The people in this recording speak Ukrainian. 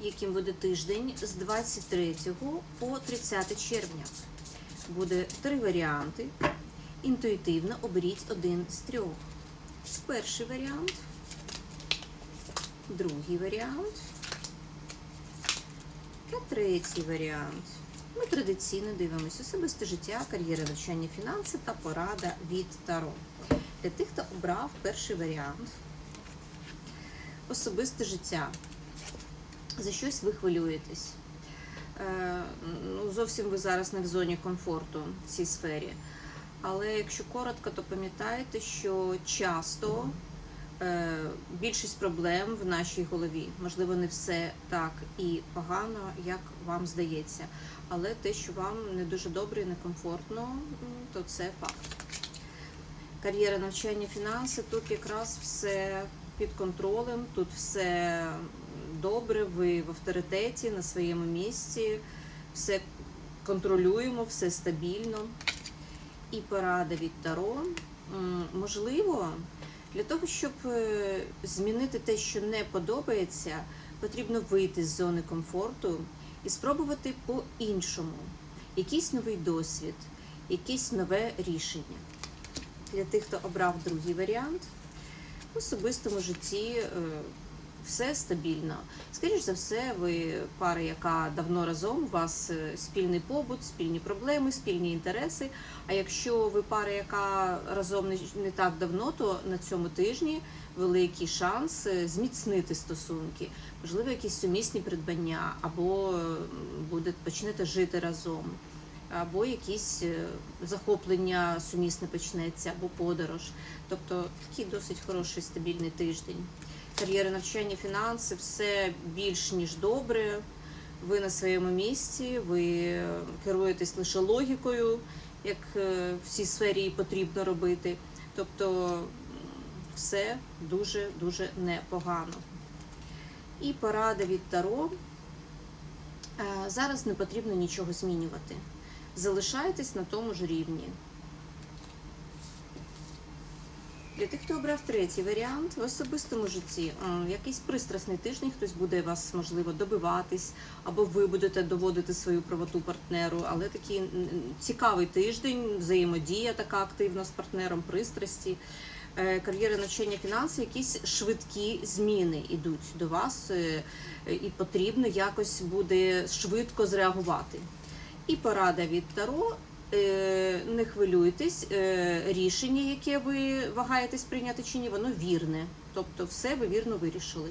яким буде тиждень з 23 по 30 червня. Буде три варіанти. Інтуїтивно оберіть один з трьох. Перший варіант, другий варіант та третій варіант. Ми традиційно дивимося особисте життя, кар'єра, навчання, фінанси та порада від Таро. Для тих, хто обрав перший варіант, особисте життя. За щось ви хвилюєтесь. Е, ну, зовсім ви зараз не в зоні комфорту в цій сфері. Але якщо коротко, то пам'ятайте, що часто е, більшість проблем в нашій голові. Можливо, не все так і погано, як вам здається. Але те, що вам не дуже добре і некомфортно, то це факт. Кар'єра, навчання, фінанси тут якраз все під контролем, тут все добре, ви в авторитеті на своєму місці, все контролюємо, все стабільно. І порада від Таро. Можливо, для того, щоб е, змінити те, що не подобається, потрібно вийти з зони комфорту і спробувати по-іншому. Якийсь новий досвід, якесь нове рішення. Для тих, хто обрав другий варіант, в особистому житті е, все стабільно. Скоріш за все, ви пара, яка давно разом, у вас е, спільний побут, спільні проблеми, спільні інтереси. А якщо ви пара, яка разом не, так давно, то на цьому тижні великий шанс е, зміцнити стосунки, можливо, якісь сумісні придбання, або буде почнете жити разом. Або якісь е, захоплення сумісне почнеться, або подорож. Тобто такий досить хороший стабільний тиждень. Кар'єра навчання, фінанси, все більш ніж добре. Ви на своєму місці, ви керуєтесь лише логікою, як е, в цій сфері потрібно робити. Тобто все дуже дуже непогано. І порада від Таро. Е, Зараз не потрібно нічого змінювати. Залишайтесь на тому ж рівні. Для тих, хто обрав третій варіант в особистому житті, якийсь пристрасний тиждень, хтось буде вас, можливо, добиватись, або ви будете доводити свою правоту партнеру, але такий цікавий тиждень, взаємодія така активна з партнером, пристрасті, Е, кар'єра навчання фінанси, якісь швидкі зміни йдуть до вас, е, і потрібно якось буде швидко зреагувати. І порада від Таро. Е, Не хвилюйтесь, е, рішення, яке ви вагаєтесь прийняти чи ні, воно вірне. Тобто все ви вірно вирішили.